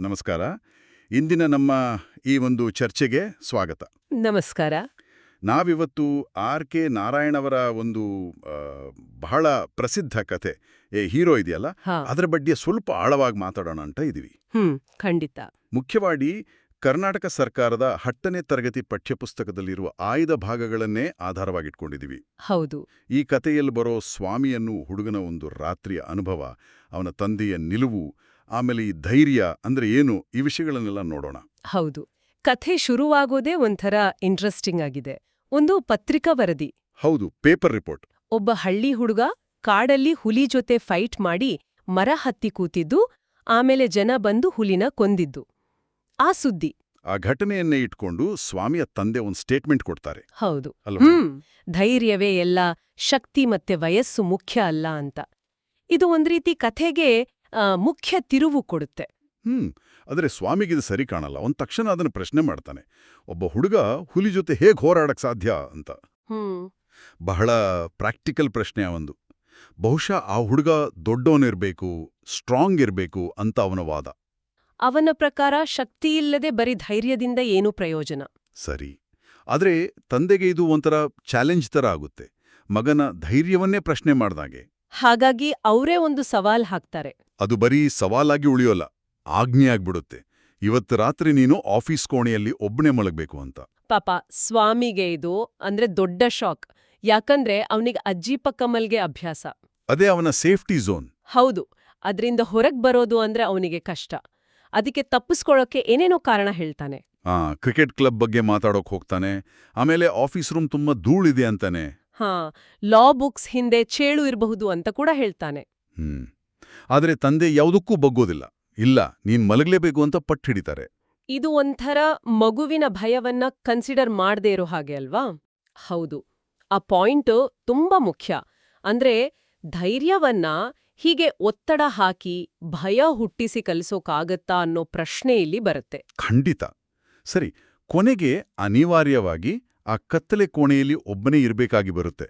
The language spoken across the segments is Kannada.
ನಮಸ್ಕಾರ. ಇಂದಿನ ನಮ್ಮ ಈ ಒಂದು ಚರ್ಚೆಗೆ ಸ್ವಾಗತ. ನಮಸ್ಕಾರ. ನಾವಿವತ್ತು ಆರ್ ಕೆ ನಾರಾಯಣವರ ಒಂದು ಬಹಳ ಪ್ರಸಿದ್ಧ ಕತೆ. ಏ ಹೀರೋ ಇದೆಯಲ್ಲ? ಅದರ ಬಗ್ಗೆ ಸ್ವಲ್ಪ ಆಳವಾಗಿ ಮಾತಾಡೋಣ ಅಂತ ಇದೀವಿ. ಖಂಡಿತ. ಮುಖ್ಯವಾಗಿ ಕರ್ನಾಟಕ ಸರ್ಕಾರದ ಹತ್ತನೇ ತರಗತಿ ಪಠ್ಯಪುಸ್ತಕದಲ್ಲಿರುವ ಆಯ್ದ ಭಾಗಗಳನ್ನೇ ಆಧಾರವಾಗಿಟ್ಕೊಂಡಿದ್ದೀವಿ ಹೌದು. ಈ ಕಥೆಯಲ್ಲಿ ಬರೋ ಸ್ವಾಮಿಯನ್ನು ಹುಡುಗನ ಒಂದು ರಾತ್ರಿಯ ಅನುಭವ ಅವನ ತಂದೆಯ ನಿಲುವು ಆಮೇಲೆ ಈ ಧೈರ್ಯ ಅಂದ್ರೆ ಏನು? ಈ ವಿಷಯಗಳನ್ನೆಲ್ಲ ನೋಡೋಣ. ಹೌದು. ಕಥೆ ಶುರುವಾಗೋದೇ ಒಂಥರ ಇಂಟ್ರೆಸ್ಟಿಂಗ್ ಆಗಿದೆ. ಒಂದು ಪತ್ರಿಕಾ ವರದಿ. ಹೌದು ಪೇಪರ್ ರಿಪೋರ್ಟ್. ಒಬ್ಬ ಹಳ್ಳಿ ಹುಡುಗ ಕಾಡಲ್ಲಿ ಹುಲಿ ಜೊತೆ ಫೈಟ್ ಮಾಡಿ ಮರ ಹತ್ತಿ ಕೂತಿದ್ದು ಆಮೇಲೆ ಜನ ಬಂದು ಹುಲಿನ ಕೊಂದಿದ್ದು. ಆ ಸುದ್ದಿ. ಆ ಘಟನೆಯನ್ನೇ ಇಟ್ಕೊಂಡು ಸ್ವಾಮಿಯ ತಂದೆ ಒಂದು ಸ್ಟೇಟ್ಮೆಂಟ್ ಕೊಡ್ತಾರೆ. ಹೌದು. ಧೈರ್ಯವೇ ಎಲ್ಲ ಶಕ್ತಿ ಮತ್ತೆ ವಯಸ್ಸು ಮುಖ್ಯ ಅಲ್ಲ ಅಂತ. ಇದು ಒಂದ್ ರೀತಿ ಕಥೆಗೆ ಮುಖ್ಯ ತಿರುವು ಕೊಡುತ್ತೆ. ಹ್ಮ್ ಆದ್ರೆ ಸ್ವಾಮಿಗಿದು ಸರಿ ಕಾಣಲ್ಲ. ಒಂದ್ ತಕ್ಷಣ ಅದನ್ನ ಪ್ರಶ್ನೆ ಮಾಡ್ತಾನೆ. ಒಬ್ಬ ಹುಡುಗ ಹುಲಿ ಜೊತೆ ಹೇಗೆ ಹೋರಾಡಕ್ ಸಾಧ್ಯ ಅಂತ. ಹ್ಮ್. ಬಹಳ ಪ್ರಾಕ್ಟಿಕಲ್ ಪ್ರಶ್ನೆ ಒಂದು. ಬಹುಶಃ ಆ ಹುಡುಗ ದೊಡ್ಡವನಿರ್ಬೇಕು ಸ್ಟ್ರಾಂಗ್ ಇರಬೇಕು ಅಂತ ಅವನ ವಾದ. ಅವನ ಪ್ರಕಾರ ಶಕ್ತಿ ಇಲ್ಲದೆ ಬರೀ ಧೈರ್ಯದಿಂದ ಏನೂ ಪ್ರಯೋಜನ. ಸರಿ. ಆದ್ರೆ ತಂದೆಗೆ ಇದು ಒಂಥರ ಚಾಲೆಂಜ್ ತರ ಆಗುತ್ತೆ. ಮಗನ ಧೈರ್ಯವನ್ನೇ ಪ್ರಶ್ನೆ ಮಾಡ್ದಾಗೆ. ಹಾಗಾಗಿ ಅವರೇ ಒಂದು ಸವಾಲ್ ಹಾಕ್ತಾರೆ. ಅದು ಬರೀ ಸವಾಲಾಗಿ ಉಳಿಯೋಲ್ಲ ಆಜ್ಞೆ ಆಗ್ಬಿಡುತ್ತೆ. ಇವತ್ತು ರಾತ್ರಿ ನೀನು ಆಫೀಸ್ ಕೋಣೆಯಲ್ಲಿ ಒಬ್ಬನೇ ಮಲಗಬೇಕು ಅಂತ. ಪಾಪ ಸ್ವಾಮಿಗೆ ಇದು ಅಂದ್ರೆ ದೊಡ್ಡ ಶಾಕ್. ಯಾಕಂದ್ರೆ ಅವನಿಗೆ ಅಜ್ಜಿ ಪಕ್ಕಮಲ್ಗೆ ಅಭ್ಯಾಸ. ಅದೇ ಅವನ ಸೇಫ್ಟಿ ಝೋನ್. ಹೌದು ಅದರಿಂದ ಹೊರಗ್ ಬರೋದು ಅಂದ್ರೆ ಅವನಿಗೆ ಕಷ್ಟ. ಅದಕ್ಕೆ ತಪ್ಪಿಸ್ಕೊಳ್ಳೋಕೆ ಏನೇನೋ ಕಾರಣ ಹೇಳ್ತಾನೆ. ಆ ಕ್ರಿಕೆಟ್ ಕ್ಲಬ್ ಬಗ್ಗೆ ಮಾತಾಡೋಕ್ ಹೋಗ್ತಾನೆ. ಆಮೇಲೆ ಆಫೀಸ್ ರೂಮ್ ತುಂಬಾ ಧೂಳಿದೆ ಅಂತಾನೆ. ಹಾ ಲಾ ಬುಕ್ಸ್ ಹಿಂದೆ ಚೇಳು ಇರಬಹುದು ಅಂತ ಕೂಡ ಹೇಳ್ತಾನೆ. ಹ್ಮ್. ಆದ್ರೆ ತಂದೆ ಯಾವುದಕ್ಕೂ ಬಗ್ಗೋದಿಲ್ಲ. ಇಲ್ಲ ನೀನ್ ಮಲಗಲೇಬೇಕು ಅಂತ ಪಟ್ಟು ಹಿಡಿತಾರೆ. ಇದು ಒಂಥರ ಮಗುವಿನ ಭಯವನ್ನ ಕನ್ಸಿಡರ್ ಮಾಡದೇ ಇರೋ ಹಾಗೆ ಅಲ್ವಾ? ಹೌದು. ಆ ಪಾಯಿಂಟ್ ತುಂಬಾ ಮುಖ್ಯ. ಅಂದ್ರೆ ಧೈರ್ಯವನ್ನ ಹೀಗೆ ಒತ್ತಡ ಹಾಕಿ ಭಯ ಹುಟ್ಟಿಸಿ ಕಲಿಸೋಕಾಗತ್ತಾ ಅನ್ನೋ ಪ್ರಶ್ನೆ ಇಲ್ಲಿ ಬರುತ್ತೆ. ಖಂಡಿತ. ಸರಿ ಕೊನೆಗೆ ಅನಿವಾರ್ಯವಾಗಿ ಆ ಕತ್ತಲೆ ಕೋಣೆಯಲ್ಲಿ ಒಬ್ಬನೇ ಇರಬೇಕಾಗಿ ಬರುತ್ತೆ.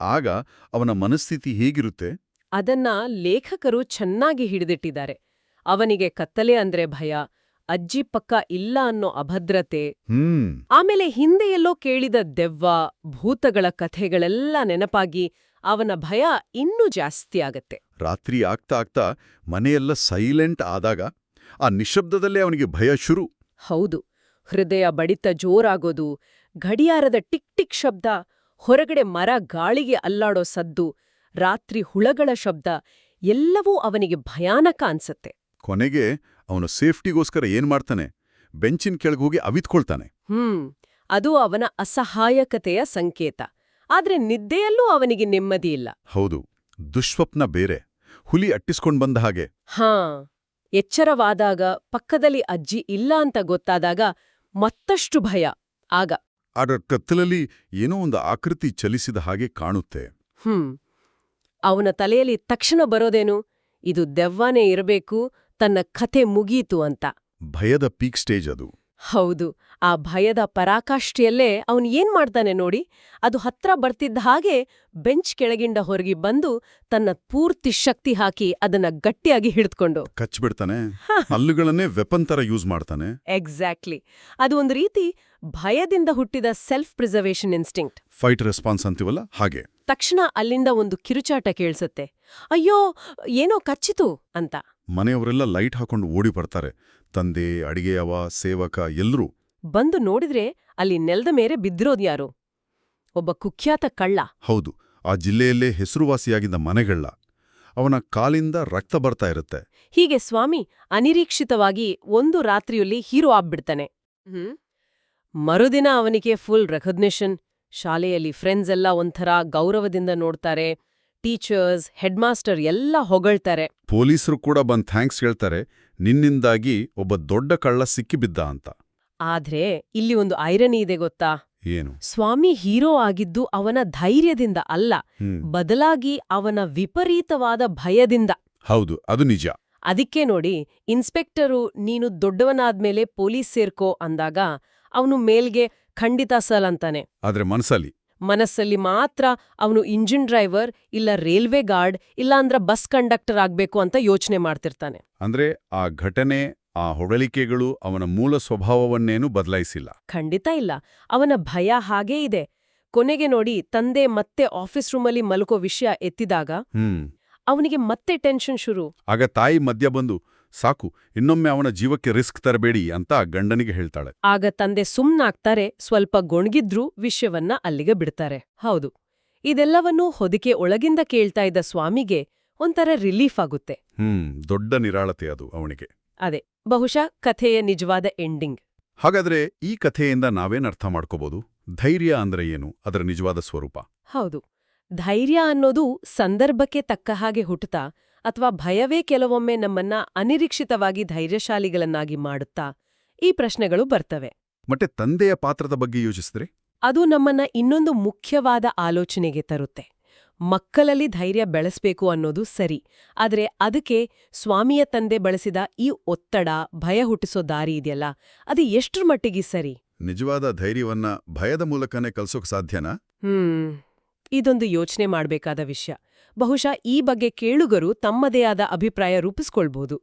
ಆಗ ಅವನ ಮನಸ್ಥಿತಿ ಹೇಗಿರುತ್ತೆ? ಅದನ್ನ ಲೇಖಕರು ಚೆನ್ನಾಗಿ ಹಿಡಿದಿಟ್ಟಿದ್ದಾರೆ. ಅವನಿಗೆ ಕತ್ತಲೆ ಅಂದ್ರೆ ಭಯ ಅಜ್ಜಿ ಪಕ್ಕ ಇಲ್ಲ ಅನ್ನೋ ಅಭದ್ರತೆ ಆಮೇಲೆ ಹಿಂದೆ ಎಲ್ಲೋ ಕೇಳಿದ ದೆವ್ವ ಭೂತಗಳ ಕಥೆಗಳೆಲ್ಲ ನೆನಪಾಗಿ ಅವನ ಭಯ ಇನ್ನೂ ಜಾಸ್ತಿ ಆಗತ್ತೆ. ರಾತ್ರಿ ಆಗ್ತಾ ಆಗ್ತಾ ಮನೆಯೆಲ್ಲ ಸೈಲೆಂಟ್ ಆದಾಗ ಆ ನಿಶಬ್ದದಲ್ಲೇ ಅವನಿಗೆ ಭಯ ಶುರು. ಹೌದು ಹೃದಯ ಬಡಿತ ಜೋರಾಗೋದು ಗಡಿಯಾರದ ಟಿಕ್ ಟಿಕ್ ಶಬ್ದ ಹೊರಗಡೆ ಮರ ಗಾಳಿಗೆ ಅಲ್ಲಾಡೋ ಸದ್ದು ರಾತ್ರಿ ಹುಳಗಳ ಶಬ್ದ ಎಲ್ಲವೂ ಅವನಿಗೆ ಭಯಾನಕ ಅನ್ಸತ್ತೆ. ಕೊನೆಗೆ ಅವನು ಸೇಫ್ಟಿಗೋಸ್ಕರ ಏನ್ ಮಾಡ್ತಾನೆ? ಬೆಂಚಿನ ಕೆಳಗೋಗಿ ಅವಿತ್ಕೊಳ್ತಾನೆ. ಹ್ಮ್ ಅದು ಅವನ ಅಸಹಾಯಕತೆಯ ಸಂಕೇತ. ಆದ್ರೆ ನಿದ್ದೆಯಲ್ಲೂ ಅವನಿಗೆ ನೆಮ್ಮದಿ ಇಲ್ಲ. ಹೌದು ದುಷ್ವಪ್ನ ಬೇರೆ. ಹುಲಿ ಅಟ್ಟಿಸ್ಕೊಂಡ್ ಬಂದ ಹಾಗೆ. ಹಾ ಎಚ್ಚರವಾದಾಗ ಪಕ್ಕದಲ್ಲಿ ಅಜ್ಜಿ ಇಲ್ಲ ಅಂತ ಗೊತ್ತಾದಾಗ ಮತ್ತಷ್ಟು ಭಯ. ಆಗ ಅದರ ಕತ್ತಲಲ್ಲಿ ಏನೋ ಒಂದು ಆಕೃತಿ ಚಲಿಸಿದ ಹಾಗೆ ಕಾಣುತ್ತೆ. ಹ್ಮ್ ಅವನ ತಲೆಯಲ್ಲಿ ತಕ್ಷಣ ಬರೋದೇನು? ಇದು ದೆವ್ವಾನೇ ಇರಬೇಕು ತನ್ನ ಕಥೆ ಮುಗೀತು ಅಂತ. ಭಯದ ಪೀಕ್ ಸ್ಟೇಜ್ ಅದು. ಹೌದು ಆ ಭಯದ ಪರಾಕಾಷ್ಠಿಯಲ್ಲೇ ಅವನು ಏನ್ ಮಾಡ್ತಾನೆ ನೋಡಿ? ಅದು ಹತ್ರ ಬರ್ತಿದ್ದ ಹಾಗೆ ಬೆಂಚ್ ಕೆಳಗಿಂದ ಹೊರಗಿ ಬಂದು ತನ್ನ ಪೂರ್ತಿ ಶಕ್ತಿ ಹಾಕಿ ಅದನ್ನ ಗಟ್ಟಿಯಾಗಿ ಹಿಡಿದುಕೊಂಡು. ಕಚ್ಬಿಡ್ತಾನೆ ಹಲ್ಲುಗಳನ್ನೇ ವೆಪನ್ ತರ ಯೂಸ್ ಮಾಡ್ತಾನೆ. ಎಕ್ಸಾಕ್ಟ್ಲಿ. ಅದು ಒಂದು ರೀತಿ ಭಯದಿಂದ ಹುಟ್ಟಿದ self preservation instinct. Fight response ಅಂತೀವಲ್ಲ ಹಾಗೆ. ತಕ್ಷಣ ಅಲ್ಲಿಂದ ಒಂದು ಕಿರುಚಾಟ ಕೇಳ್ಸತ್ತೆ. ಅಯ್ಯೋ ಏನೋ ಕಚ್ಚಿತು ಅಂತ. ಮನೆಯವರೆಲ್ಲ ಲೈಟ್ ಹಾಕೊಂಡು ಓಡಿ ಬರ್ತಾರೆ. ತಂದೆ ಅಡಿಗೆಯವ ಸೇವಕ ಎಲ್ರೂ ಬಂದು ನೋಡಿದ್ರೆ ಅಲ್ಲಿ ನೆಲದ ಮೇಲೆ ಬಿದ್ದಿರೋದ್ಯಾರು ಒಬ್ಬ ಕುಖ್ಯಾತ ಕಳ್ಳ. ಹೌದು ಆ ಜಿಲ್ಲೆಯಲ್ಲೇ ಹೆಸರುವಾಸಿಯಾಗಿದ್ದ ಮನೆಗಳ್ಳ. ಅವನ ಕಾಲಿಂದ ರಕ್ತ ಬರ್ತಾ ಇರುತ್ತೆ. ಹೀಗೆ ಸ್ವಾಮಿ ಅನಿರೀಕ್ಷಿತವಾಗಿ ಒಂದು ರಾತ್ರಿಯಲ್ಲಿ ಹೀರೋ ಆಗ್ಬಿಡ್ತಾನೆ. ಹ್ಮ್. ಮರುದಿನ ಅವನಿಗೆ ಫುಲ್ ರೆಕಗ್ನಿಷನ್ ಶಾಲೆಯಲ್ಲಿ ಫ್ರೆಂಡ್ಸ್ ಎಲ್ಲ ಒಂಥರ ಗೌರವದಿಂದ ನೋಡ್ತಾರೆ ಟೀಚರ್ಸ್ ಹೆಡ್ಮಾಸ್ಟರ್ ಎಲ್ಲ ಹೊಗಳ್ತಾರೆ. ಪೊಲೀಸರು ಕೂಡ ಬಂದ್ ಥ್ಯಾಂಕ್ಸ್ ಹೇಳ್ತಾರೆ ನಿನ್ನಿಂದಾಗಿ ಒಬ್ಬ ದೊಡ್ಡ ಕಳ್ಳ ಸಿಕ್ಕಿಬಿದ್ದ ಅಂತ. ಆದ್ರೆ ಇಲ್ಲಿ ಒಂದು ಐರನಿ ಇದೆ ಗೊತ್ತಾ? ಏನು? ಸ್ವಾಮಿ ಹೀರೋ ಆಗಿದ್ದು ಅವನ ಧೈರ್ಯದಿಂದ ಅಲ್ಲ ಬದಲಾಗಿ ಅವನ ವಿಪರೀತವಾದ ಭಯದಿಂದ. ಹೌದು ಅದು ನಿಜ. ಅದಕ್ಕೆ ನೋಡಿ ಇನ್ಸ್ಪೆಕ್ಟರು ನೀನು ದೊಡ್ಡವನಾದ್ಮೇಲೆ ಪೊಲೀಸ್ ಸೇರ್ಕೋ ಅಂದಾಗ ಅವನು ಮೇಲ್ಗೆ ಖಂಡಿತ ಸಲ್ ಅಂತಾನೆ. ಆದ್ರೆ ಮನಸ್ಸಲ್ಲಿ? ಮನಸ್ಸಲ್ಲಿ ಮಾತ್ರ ಅವನು ಇಂಜಿನ್ ಡ್ರೈವರ್ ಇಲ್ಲ ರೈಲ್ವೆ ಗಾರ್ಡ್ ಇಲ್ಲಾಂದ್ರ ಬಸ್ ಕಂಡಕ್ಟರ್ ಆಗ್ಬೇಕು ಅಂತ ಯೋಚನೆ ಮಾಡ್ತಿರ್ತಾನೆ. ಅಂದ್ರೆ ಆ ಘಟನೆ ಆ ಹೊಗಳಿಕೆಗಳು ಅವನ ಮೂಲ ಸ್ವಭಾವವನ್ನೇನೂ ಬದಲಾಯಿಸಿಲ್ಲ? ಖಂಡಿತ ಇಲ್ಲ. ಅವನ ಭಯ ಹಾಗೇ ಇದೆ. ಕೊನೆಗೆ ನೋಡಿ ತಂದೆ ಮತ್ತೆ ಆಫೀಸ್ ರೂಮಲ್ಲಿ ಮಲ್ಕೋ ವಿಷಯ ಎತ್ತಿದಾಗ ಹ್ಮ್. ಅವನಿಗೆ ಮತ್ತೆ ಟೆನ್ಷನ್ ಶುರು. ಆಗ ತಾಯಿ ಮಧ್ಯ ಬಂದು ಸಾಕು ಇನ್ನೊಮ್ಮೆ ಅವನ ಜೀವಕ್ಕೆ ರಿಸ್ಕ್ ತರಬೇಡಿ ಅಂತ ಗಂಡನಿಗೆ ಹೇಳ್ತಾಳೆ. ಆಗ ತಂದೆ ಸುಮ್ನಾಗ್ತಾರೆ ಸ್ವಲ್ಪ ಗೊಣಗಿದ್ರೂ ವಿಷಯವನ್ನ ಅಲ್ಲಿಗೆ ಬಿಡ್ತಾರೆ. ಹೌದು ಇದೆಲ್ಲವನ್ನೂ ಹೊದಿಕೆ ಒಳಗಿಂದ ಕೇಳ್ತಾ ಇದ್ದ ಸ್ವಾಮಿಗೆ ಒಂಥರ ರಿಲೀಫ್ ಆಗುತ್ತೆ. ಹ್ಮ್ ದೊಡ್ಡ ನಿರಾಳತೆ ಅದು ಅವನಿಗೆ. ಅದೇ ಬಹುಶಃ ಕಥೆಯ ನಿಜವಾದ ಎಂಡಿಂಗ್. ಹಾಗಾದ್ರೆ ಈ ಕಥೆಯಿಂದ ನಾವೇನರ್ಥ ಮಾಡ್ಕೋಬಹುದು ಧೈರ್ಯ ಅಂದ್ರೆ ಏನು? ಅದರ ನಿಜವಾದ ಸ್ವರೂಪ? ಹೌದು ಧೈರ್ಯ ಅನ್ನೋದು ಸಂದರ್ಭಕ್ಕೆ ತಕ್ಕ ಹಾಗೆ ಹುಟ್ಟುತ್ತಾ ಅಥವಾ ಭಯವೇ ಕೆಲವೊಮ್ಮೆ ನಮ್ಮನ್ನ ಅನಿರೀಕ್ಷಿತವಾಗಿ ಧೈರ್ಯಶಾಲಿಗಳನ್ನಾಗಿ ಮಾಡುತ್ತಾ? ಈ ಪ್ರಶ್ನೆಗಳು ಬರ್ತವೆ. ಮತ್ತೆ ತಂದೆಯ ಪಾತ್ರದ ಬಗ್ಗೆ ಯೋಚಿಸಿದ್ರೆ? ಅದು ನಮ್ಮನ್ನ ಇನ್ನೊಂದು ಮುಖ್ಯವಾದ ಆಲೋಚನೆಗೆ ತರುತ್ತೆ. ಮಕ್ಕಳಲ್ಲಿ ಧೈರ್ಯ ಬೆಳೆಸಬೇಕು ಅನ್ನೋದು ಸರಿ. ಆದರೆ ಅದಕ್ಕೆ ಸ್ವಾಮಿಯ ತಂದೆ ಬಳಸಿದ ಈ ಒತ್ತಡ ಭಯ ಹುಟ್ಟಿಸೋ ದಾರಿ ಇದೆಯಲ್ಲ ಅದು ಎಷ್ಟು ಮಟ್ಟಿಗೆ ಸರಿ? ನಿಜವಾದ ಧೈರ್ಯವನ್ನ ಭಯದ ಮೂಲಕನೇ ಕಲ್ಸೋಕ್ ಸಾಧ್ಯನಾ? ಹ್ಮ್. ಇದೊಂದು ಯೋಚನೆ ಮಾಡ್ಬೇಕಾದ ವಿಷಯ. ಬಹುಶಃ ಈ ಬಗ್ಗೆ ಕೇಳುಗರು ತಮ್ಮದೇ ಆದ ಅಭಿಪ್ರಾಯ ರೂಪಿಸ್ಕೊಳ್ಬಹುದು